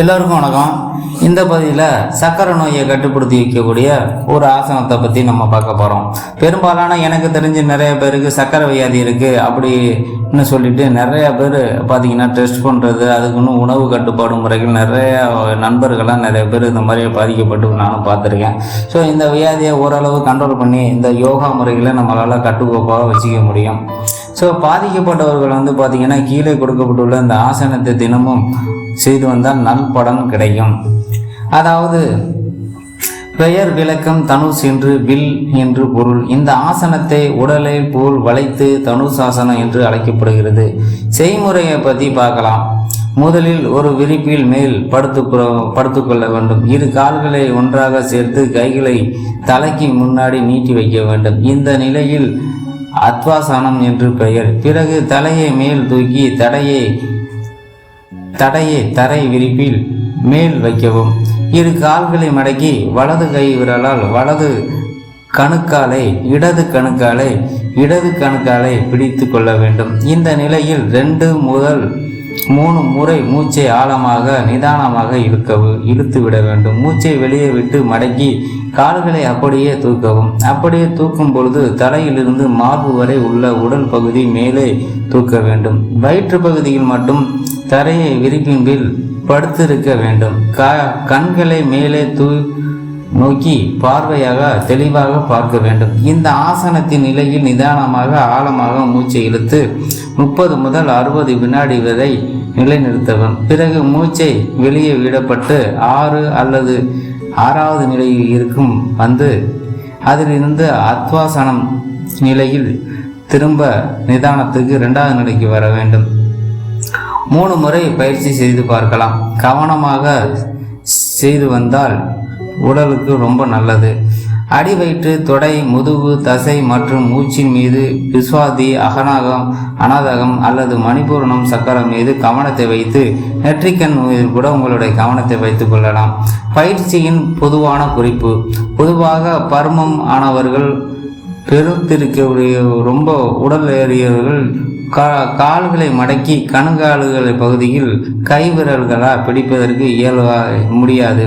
எல்லோருக்கும் வணக்கம். இந்த பகுதியில் சக்கரை நோயை கட்டுப்படுத்தி வைக்கக்கூடிய ஒரு ஆசனத்தை பற்றி நம்ம பார்க்க போகிறோம் பெரும்பாலான எனக்கு தெரிஞ்சு நிறைய பேருக்கு சக்கரை வியாதி இருக்குது அப்படின்னு சொல்லிட்டு நிறைய பேர் பார்த்தீங்கன்னா டெஸ்ட் பண்ணுறது அதுக்குன்னு உணவு கட்டுப்பாடு முறைகள் நிறைய நண்பர்கள்லாம் நிறைய பேர் இந்த மாதிரி பாதிக்கப்பட்டு நானும் பார்த்துருக்கேன். ஸோ இந்த வியாதியை ஓரளவு கண்ட்ரோல் பண்ணி இந்த யோகா முறைகளை நம்மளால் கட்டுக்கோப்பாக வச்சுக்க முடியும். ஸோ பாதிக்கப்பட்டவர்கள் வந்து பார்த்திங்கன்னா கீழே கொடுக்கப்பட்டுள்ள இந்த ஆசனத்தை தினமும் செய்து வந்தால் நல்பலன் கிடைக்கும். அதாவது பெயர் விளக்கம் தனுஷ் என்று வில் என்று பொருள். இந்த ஆசனத்தை உடலை போல் வளைத்து தனுஷ் ஆசனம் என்று அழைக்கப்படுகிறது. செய்முறையை பற்றி பார்க்கலாம். முதலில் ஒரு விரிப்பில் மேல் படுத்து படுத்துக்கொள்ள வேண்டும். இரு கால்களை ஒன்றாக சேர்த்து கைகளை தலைக்கு முன்னாடி நீட்டி வைக்க வேண்டும். இந்த நிலையில் அத்வாசனம் என்று பெயர். பிறகு தலையை மேல் தூக்கி தடையை தடையை தரை விரிப்பில் மேல் வைக்கவும். இரு கால்களை மடக்கி வலது கை விரலால் வலது கணுக்காலை இடது கணுக்காலை இடது கணுக்காலை பிடித்து கொள்ள வேண்டும். இந்த நிலையில் ரெண்டு முதல் மூணு முறை மூச்சை ஆழமாக நிதானமாக இழுக்கவும் இழுத்து விட வேண்டும். மூச்சை வெளியே விட்டு மடக்கி கால்களை அப்படியே தூக்கவும். அப்படியே தூக்கும் பொழுது தலையிலிருந்து மார்பு வரை உள்ள உடல் பகுதி மேலே தூக்க வேண்டும். வயிற்று பகுதியில் மட்டும் தரையை விரிப்பின்பில் படுத்திருக்க வேண்டும். க கண்களை மேலே தூ நோக்கி பார்வையாக தெளிவாக பார்க்க வேண்டும். இந்த ஆசனத்தின் நிலையில் நிதானமாக ஆழமாக மூச்சை இழுத்து முப்பது முதல் அறுபது வினாடி வரை நிலைநிறுத்தவும். பிறகு மூச்சை வெளியே விடப்பட்டு ஆறு அல்லது ஆறாவது நிலையில் இருக்கும் வந்து அதிலிருந்து அத்வாசனம் நிலையில் திரும்ப நிதானத்துக்கு இரண்டாவது நிலைக்கு வர வேண்டும். மூணு முறை பயிற்சி செய்து பார்க்கலாம். கவனமாக செய்து வந்தால் உடலுக்கு ரொம்ப நல்லது. அடி வயிற்று தொடை முதுகு தசை மற்றும் மூச்சின் மீது விஸ்வாதி அகநாகம் அனாதகம் அல்லது மணிபூரணம் சக்கரம் மீது கவனத்தை வைத்து நெற்றிக்கண் மீது கூட உங்களுடைய கவனத்தை வைத்துக் கொள்ளலாம். பயிற்சியின் பொதுவான குறிப்பு. பொதுவாக பருமம் ஆனவர்கள் பெருத்திருக்கக்கூடிய ரொம்ப உடல் ஏறியவர்கள் கா கால்களை மடக்கி கணுங்கால்கள் பகுதியில் கைவிரல்களாக பிடிப்பதற்கு இயல்பா முடியாது.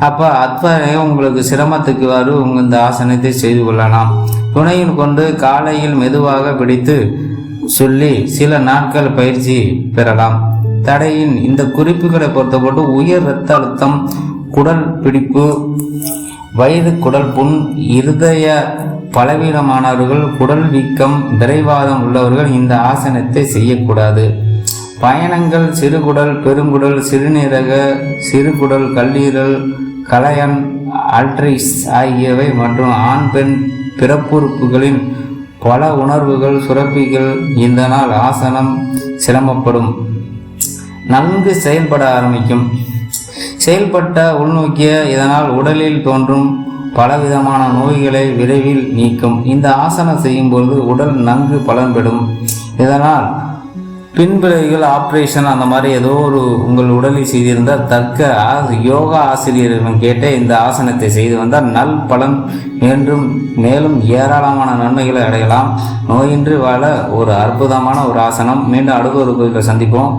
அப்போ அத்வரையும் உங்களுக்கு சிரமத்துக்கு வரும் உங்கள் இந்த ஆசனத்தை செய்து கொள்ளலாம். துணையில் கொண்டு காலையில் மெதுவாக பிடித்து சொல்லி சில நாட்கள் பயிற்சி பெறலாம். தடையின் இந்த குறிப்புகளை பொறுத்தப்பட்டு உயர் இரத்த அழுத்தம் குடல் பிடிப்பு வயிறு குடல் புண் இருதய பலவீனமானவர்கள் குடல் வீக்கம் விரைவாதம் உள்ளவர்கள் இந்த ஆசனத்தை செய்யக்கூடாது. பயணங்கள் சிறுகுடல் பெருங்குடல் சிறுநீரக சிறுகுடல் கல்லீரல் கலையன் அல்ட்ரிஸ் ஆகியவை மற்றும் ஆண் பெண் பிறப்புறுப்புகளின் பல உணர்வுகள் சுரப்பிகள் இந்த நாள் ஆசனம் சிரமப்படும் நன்கு செயல்பட ஆரம்பிக்கும். செயல்பட்ட உள்நோக்கிய இதனால் உடலில் தோன்றும் பலவிதமான நோய்களை விரைவில் நீக்கும். இந்த ஆசனம் செய்யும் பொழுது உடல் நன்கு பலன் பெறும். இதனால் பின்விளைவுகள் ஆப்ரேஷன் அந்த மாதிரி ஏதோ ஒரு உங்கள் உடலில் செய்திருந்தால் தக்க யோகா ஆசிரியர்களிடம் கேட்டே இந்த ஆசனத்தை செய்து வந்தால் நல் பலன் என்றும் மேலும் ஏராளமான நன்மைகளை அடையலாம். நோயின்றி வாழ ஒரு அற்புதமான ஒரு ஆசனம். மீண்டும் அடுத்த ஒரு கோயிலில் சந்திப்போம்.